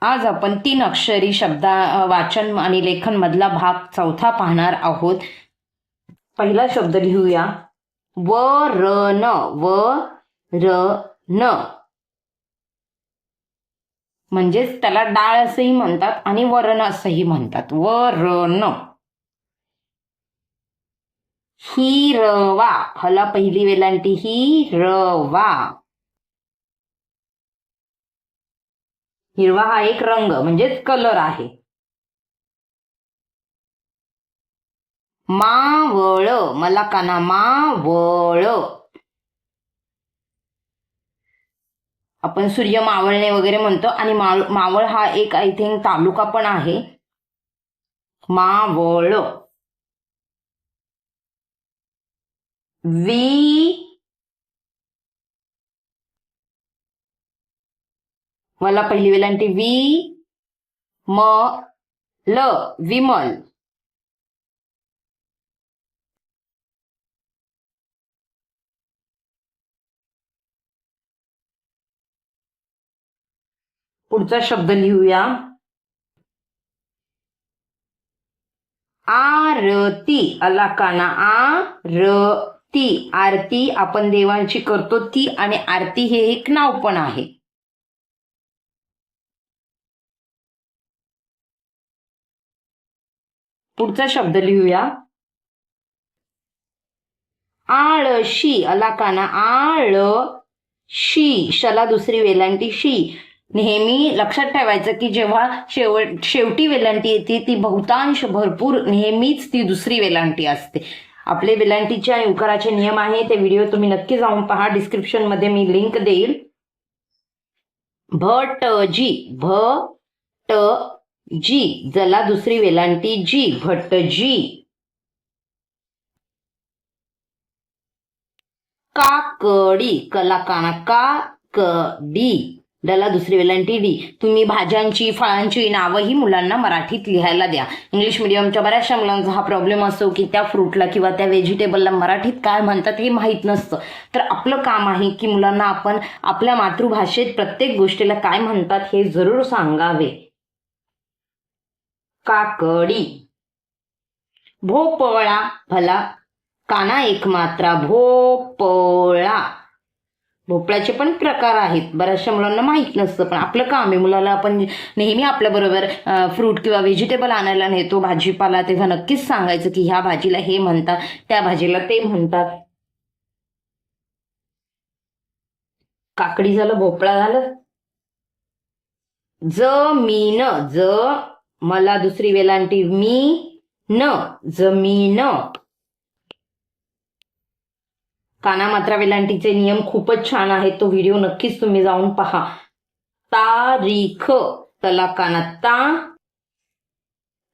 आज आपण तीन अक्षरी शब्दा वाचन आणि लेखन मधला भाग चौथा पाहणार आहोत. पहिला शब्द लिहूया. व र न व र न म्हणजेच त्याला डाळ असंही म्हणतात आणि वरण असंही म्हणतात. व र न हिरवा. हला पहिली वेलांटी. ही र वा हिरवा हा एक रंग म्हणजेच कलर आहे. मावळ मला काना मावळ. आपण सूर्य मावळणे वगैरे म्हणतो आणि मावळ हा एक आय थिंक तालुका पण आहे. मावळ. वी मला पहिली वेलांटी वी म ल विमल. पुढचा शब्द लिहूया. आरती अलाकाना आरती. आरती आपण देवांची करतो ती आणि आरती हे एक नाव पण आहे. पुढचा शब्द लिहूया. आळशी अलाकाना आळ शी शला दुसरी वेलांटी शी. नेहमी लक्षात ठेवायचं की जेव्हा शेवट शेवटी वेलांटी येते ती बहुतांश भरपूर नेहमीच ती दुसरी वेलांटी असते. आपले वेलांटीचे आणि उकाराचे नियम आहे ते व्हिडिओ तुम्ही नक्की जाऊन पहा. डिस्क्रिप्शनमध्ये मी लिंक देईल. भ ट जी भ ट जी जला दुसरी वेलांटी जी भटजी काकडी कलाकाना काकडी डला दुसरी वेलांटी डी. तुम्ही भाज्यांची फळांची नावंही मुलांना मराठीत लिहायला द्या. इंग्लिश मिडियमच्या बऱ्याचशा मुलांचा हा प्रॉब्लेम असतो की त्या फ्रूटला किंवा त्या व्हेजिटेबलला मराठीत काय म्हणतात हे माहीत नसतं. तर आपलं काम आहे की मुलांना आपण आपल्या मातृभाषेत प्रत्येक गोष्टीला काय म्हणतात हे जरूर सांगावे. काकडी. भोपळा भला काना एक मात्रा भोपळा. भोपळ्याचे पण प्रकार आहेत. बऱ्याचशा मुलांना माहीत नसतं पण आपलं काम आहे. मुलाला आपण नेहमी आपल्याबरोबर फ्रूट किंवा व्हेजिटेबल आणायला नेतो भाजीपाला तेव्हा नक्कीच सांगायचं की ह्या भाजीला हे म्हणतात त्या भाजीला ते म्हणतात. काकडी झालं भोपळा झालं? जमीन ज मला दुसरी वेलांटी मी न जमीन. काना मात्रा वेलांटीचे नियम खूपच छान आहेत. तो व्हिडिओ नक्कीच तुम्ही जाऊन पहा. तारीख. तला काना ता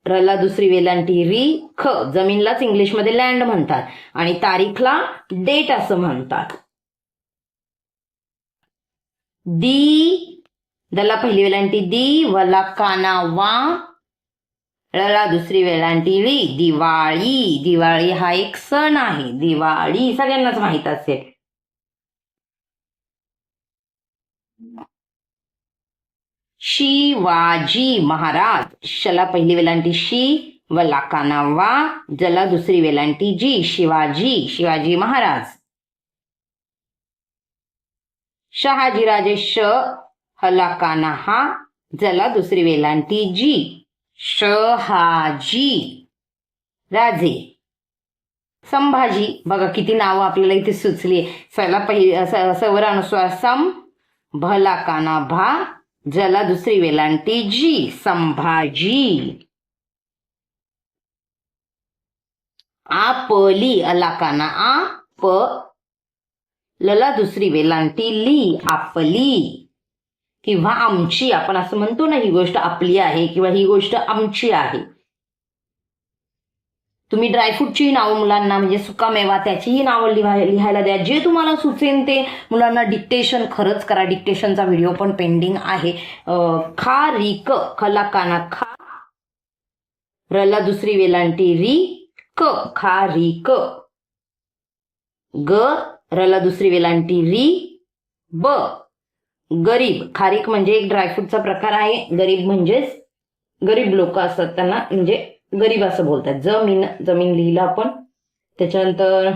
रला दुसरी वेलांटी री ख जमीनलाच इंग्लिशमध्ये लँड म्हणतात. आणि तारीखला डेट असं म्हणतात. दी. दला पहिली वेलांटी दी. वला काना वा ळला दुसरी वेलांटी ली दिवाळी. दिवाळी हा एक सण आहे. दिवाळी सगळ्यांनाच माहीत असेल. शिवाजी महाराज. शला पहिली वेलांटी शी व लाकाना वा जला दुसरी वेलांटी जी शिवाजी. शिवाजी महाराज. शहाजीराजे श हलाकाना हा. जला दुसरी वेलांटी जी. शहाजी. राजे. संभाजी बघा किती नावं आपल्याला इथे सुचली सला पहिली स- सवर अनुस्वार सम भला काना भा जला दुसरी वेलांटी जी संभाजी. आपली अलाकाना आ प लला दुसरी वेलांटी ली आपली. किंवा आमची आपण असं म्हणतो ना ही गोष्ट आपली आहे किंवा ही गोष्ट आमची आहे. तुम्ही ड्रायफ्रूटची नावं मुलांना म्हणजे सुकामेवा त्याचीही नावं लिहाय लिहायला द्या. जे तुम्हाला सुचेन ते मुलांना डिक्टेशन खरंच करा. डिक्टेशनचा व्हिडिओ पण पेंडिंग आहे. खा री क काना खा रला दुसरी वेलांटी री क खा री क ग रला दुसरी वेलांटी री ब. गरीब. खारीक म्हणजे एक ड्रायफ्रूटचा प्रकार आहे. गरीब म्हणजेच गरीब लोक असतात त्यांना. म्हणजे गरीब असं बोलतात. जमीन जमीन लिहिलं आपण. त्याच्यानंतर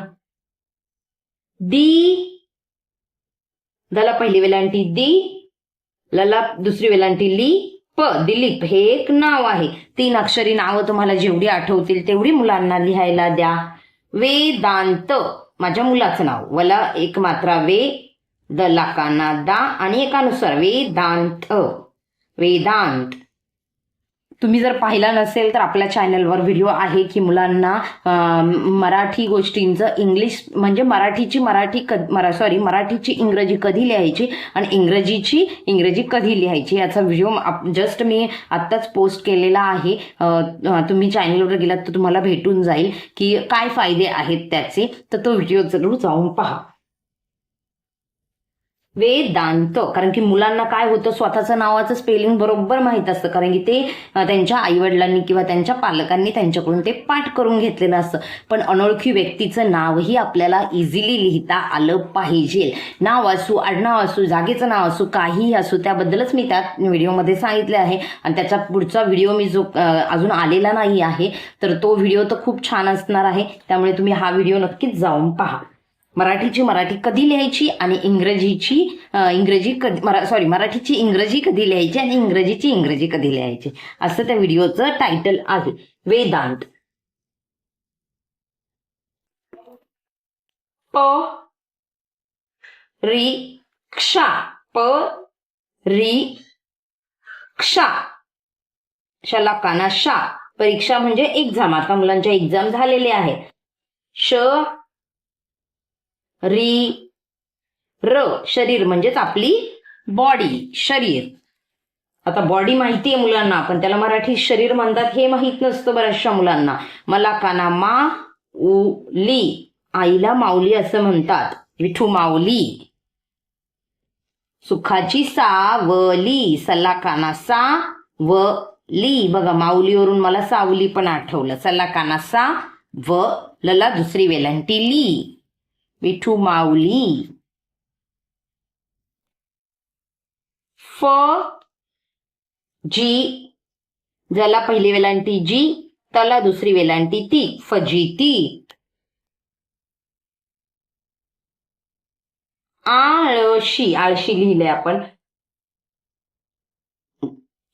दी दला पहिली वेलांटी. दी लला दुसरी वेलांटी. ली प. दिलीप. हे एक नाव आहे. तीन अक्षरी नावं तुम्हाला जेवढी आठवतील तेवढी मुलांना लिहायला द्या. वेदांत. माझ्या मुलाचं नाव. मला एक मात्रा वे द लाकांना दा आणि एकानुसार वेदांत. वेदांत. तुम्ही जर पाहिला नसेल तर आपल्या चॅनलवर व्हिडिओ आहे की मुलांना मराठी गोष्टींचं इंग्लिश म्हणजे मराठीची मराठी क मरा सॉरी मराठीची इंग्रजी कधी लिहायची आणि इंग्रजीची इंग्रजी कधी लिहायची याचा व्हिडिओ जस्ट मी आत्ताच पोस्ट केलेला आहे. तुम्ही चॅनलवर गेलात तर तुम्हाला भेटून जाईल की काय फायदे आहेत त्याचे तर तो व्हिडिओ जरूर जाऊन पहा. वेदांत. कारण की मुलांना काय होतं स्वतःचं नावाचं स्पेलिंग बरोबर माहीत असतं. कारण की ते त्यांच्या आईवडिलांनी किंवा त्यांच्या पालकांनी त्यांच्याकडून ते पाठ करून घेतलेलं असतं. पण अनोळखी व्यक्तीचं नावही आपल्याला इझिली लिहिता आलं पाहिजे. नाव असू आडनाव असू जागेचं नाव असू काहीही असू त्याबद्दलच मी त्या व्हिडिओमध्ये सांगितले आहे. आणि त्याचा पुढचा व्हिडिओ मी जो अजून आलेला नाही आहे तर तो व्हिडिओ तर खूप छान असणार आहे. त्यामुळे तुम्ही हा व्हिडिओ नक्कीच जाऊन पहा. मराठीची मराठी कधी लिहायची आणि इंग्रजीची इंग्रजी कधी मरा सॉरी मराठीची इंग्रजी कधी लिहायची आणि इंग्रजीची इंग्रजी कधी लिहायची? असं त्या व्हिडिओचं टायटल आहे. वेदांत. प रीक्षा प रीक्षा शला काना शा. परीक्षा म्हणजे एक्झाम आता मुलांच्या एक्झाम झालेल्या आहेत. श री र शरीर म्हणजेच आपली बॉडी शरीर. आता बॉडी माहिती आहे मुलांना पण त्याला मराठी शरीर म्हणतात हे माहीत नसतं बऱ्याचशा मुलांना. मला काना मा उ ली आईला माऊली असं म्हणतात. विठू माऊली. सुखाची सावली सल्ला काना सा व ली बघा माऊलीवरून मला सावली पण आठवलं. सल्ला काना सा व लला दुसरी वेलांटी ली. विठू माऊली फ. जी. ज्याला पहिली वेलांटी जी त्याला दुसरी वेलांटी ती फजिती आळशी आळशी लिहिले आपण.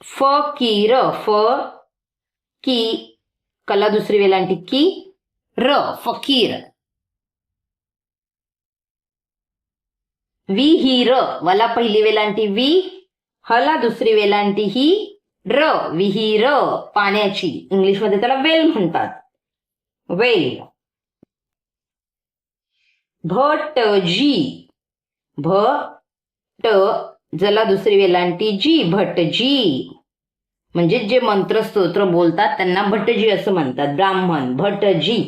फकीर फ की कला दुसरी वेलांटी की र फकीर. विहिर वाला पहिली वेलांटी वी हला दुसरी वेलांटी ही र. विहीर पाण्याची. इंग्लिशमध्ये त्याला वेल म्हणतात. वेल. भटजी. भ ट जला दुसरी वेलांटी जी भटजी. म्हणजे जे मंत्र स्तोत्र बोलतात त्यांना भटजी असं म्हणतात. ब्राह्मण भटजी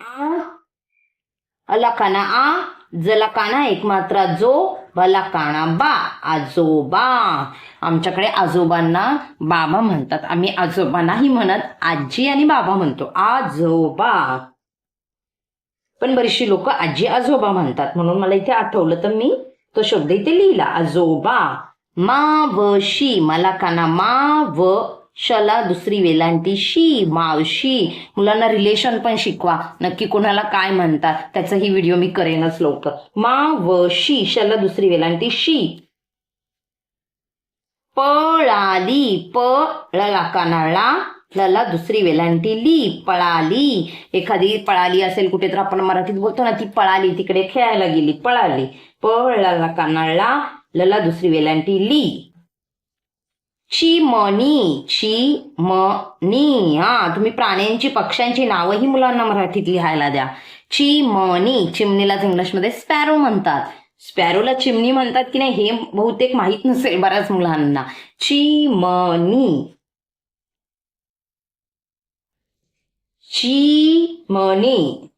आ अलकाना आ जला काना एक मात्रा जो बलाकाना बा आजोबा. आमच्याकडे आजोबांना बाबा म्हणतात. आम्ही आजोबांनाही म्हणत आजी आणि बाबा म्हणतो. आजोबा. पण बरीचशी लोक आजी आजोबा म्हणतात. म्हणून मला इथे आठवलं तर मी तो शब्द इथे लिहिला. आजोबा. मा व शी मला काना मा व शला दुसरी वेलांटी शी मावशी. मुलांना रिलेशन पण शिकवा. नक्की कोणाला काय म्हणतात त्याचाही व्हिडिओ मी करेनच लवकर. मा व शी शला दुसरी वेलांटी शी. पळाली प कानाळा लला दुसरी वेलांटी ली पळाली. एखादी पळाली असेल कुठे तर आपण मराठीत बोलतो ना ती पळाली तिकडे खेळायला गेली पळाली. पळला कानाळा लला दुसरी वेलांटी ली. चिमणी चिमणी हा तुम्ही प्राण्यांची पक्ष्यांची नावंही मुलांना मराठीत लिहायला द्या. चिमणी चिमणीलाच इंग्लिशमध्ये स्पॅरो म्हणतात. स्पॅरोला चिमणी म्हणतात की नाही हे बहुतेक माहीत नसेल बऱ्याच मुलांना. चिमणी चिमणी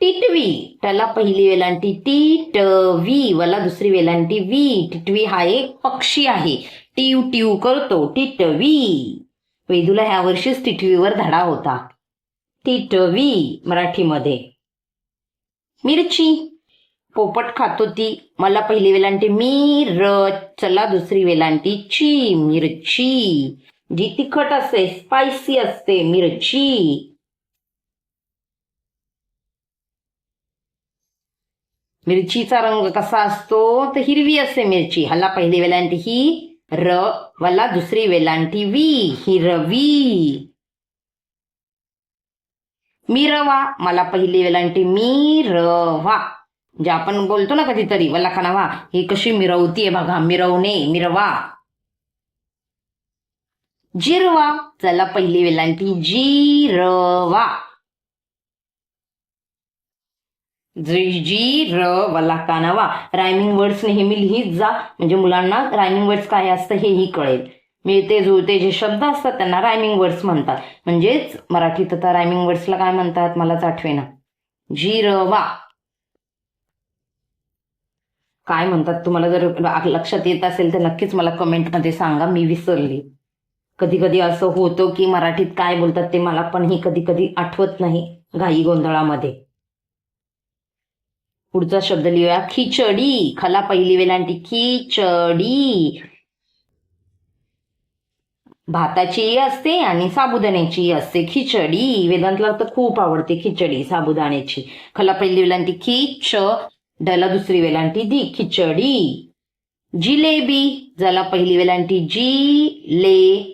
टिटवी. त्याला पहिली वेलांटी टिटवी वला दुसरी वेलांटी वी टिटवी हा एक पक्षी आहे. टिव टिव करतो टिटवी. वेदूला ह्या वर्षीच टिटवीवर धडा होता. टिटवी मराठीमध्ये. मिरची. पोपट खातो ती. मला पहिली वेलांटी मी र चला दुसरी वेलांटी ची मिरची. जी तिखट असते स्पायसी असते मिरची. मिरचीचा रंग कसा असतो तर हिरवी असते मिरची. हल्ला पहिली वेलांटी ही र वाला दुसरी वेलांटी वी हिरवी मिरवा मला पहिली वेलांटी मिरवा जे म्हणजे आपण बोलतो ना कधीतरी वल्ला खानावा ही कशी मिरवतीये बघा मिरवणे मिरवा. जिरवा चला पहिली वेलांटी जी रवा. जी र वला कानावा रायमिंग वर्ड्स नेहमी लिहित जा. म्हणजे मुलांना रायमिंग वर्ड्स काय असतं हेही कळेल. मिळते जुळते जे शब्द असतात त्यांना रायमिंग वर्ड्स म्हणतात. म्हणजेच मराठीत आता रायमिंग वर्ड्सला काय म्हणतात? मलाच आठवेना वा काय म्हणतात तुम्हाला? जर लक्षात येत असेल तर नक्कीच मला कमेंटमध्ये सांगा. मी विसरली. कधी कधी असं होतं की मराठीत काय बोलतात ते मला पण ही कधी कधी आठवत नाही. घाई गोंधळामध्ये. पुढचा शब्द लिहूया. खिचडी. खला पहिली वेलांटी. खिचडी. भाताची असते आणि साबुदाण्याची असते. खिचडी. वेदांतला तर खूप आवडते खिचडी साबुदाण्याची. खला पहिली वेलांटी. खिच. डला दुसरी वेलांटी दी. खिचडी. जिलेबी. जला पहिली वेलांटी. जी ले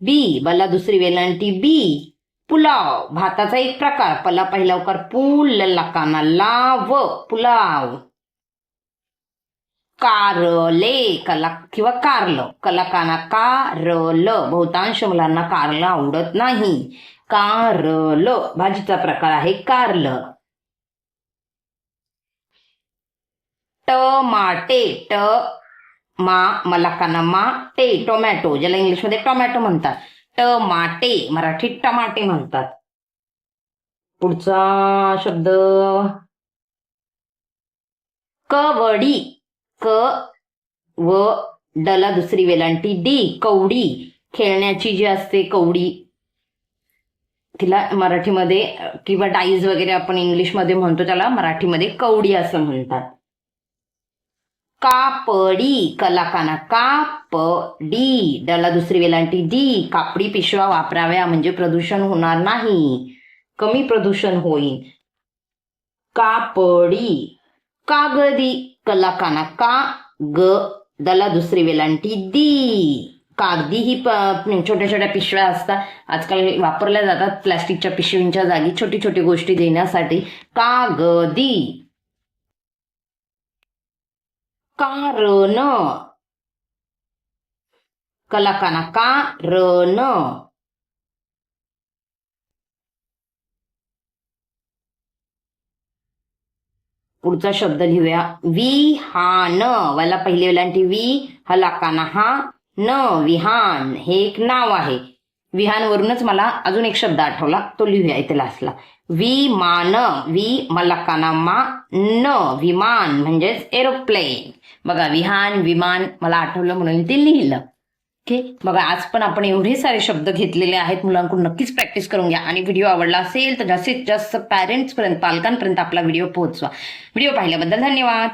बी बला दुसरी वेलांटी बी. पुलाव. भाताचा एक प्रकार. पला पहिला उकार पुल लकाना लाव. पुलाव. कारले. कला किंवा कारल. कलाकाना कारल. बहुतांश मुलांना कारलं आवडत नाही. कारल. भाजीचा प्रकार आहे कारल. टमाटे. ट मा मलाकाना मा टे टोमॅटो. ज्याला इंग्लिशमध्ये टोमॅटो म्हणतात. टमाटे मराठीत टमाटे म्हणतात. पुढचा शब्द. कवडी क व डला दुसरी वेलांटी डी कवडी. खेळण्याची जी असते कवडी तिला मराठीमध्ये किंवा डाईज वगैरे आपण इंग्लिशमध्ये म्हणतो त्याला मराठीमध्ये कवडी असं म्हणतात. कापडी कलाकाना कापडी. डला दुसरी वेलांटी डी कापडी पिशव्या वापराव्या म्हणजे प्रदूषण होणार नाही. कमी प्रदूषण होईल. कापडी. कागदी कलाकाना का ग दला दुसरी वेलांटी दी. कागदी ही छोट्या छोट्या पिशव्या असतात. आजकाल वापरल्या जातात प्लास्टिकच्या पिशवींच्या जागी छोटी छोटी गोष्टी देण्यासाठी. कागदी. कारण. कलाकाना कारण. पुढचा शब्द लिहूया. विहान. वाला पहिली वेलांटी वि हलाकाना हा न विहान. हे एक नाव आहे. विहानवरूनच मला अजून एक शब्द आठवला तो लिहूया इथे लास्टला विमान वी मलाकाना न विमान म्हणजेच एरोप्लेन बघा विहान विमान मला आठवलं म्हणून ते लिहिलं. ओके बघा आज पण आपण एवढे सारे शब्द घेतलेले आहेत मुलांकडून नक्कीच प्रॅक्टिस करून घ्या. आणि व्हिडिओ आवडला असेल तर जास्तीत जास्त पॅरेंट्सपर्यंत पालकांपर्यंत आपला व्हिडिओ पोहोचवा. व्हिडिओ पाहिल्याबद्दल धन्यवाद.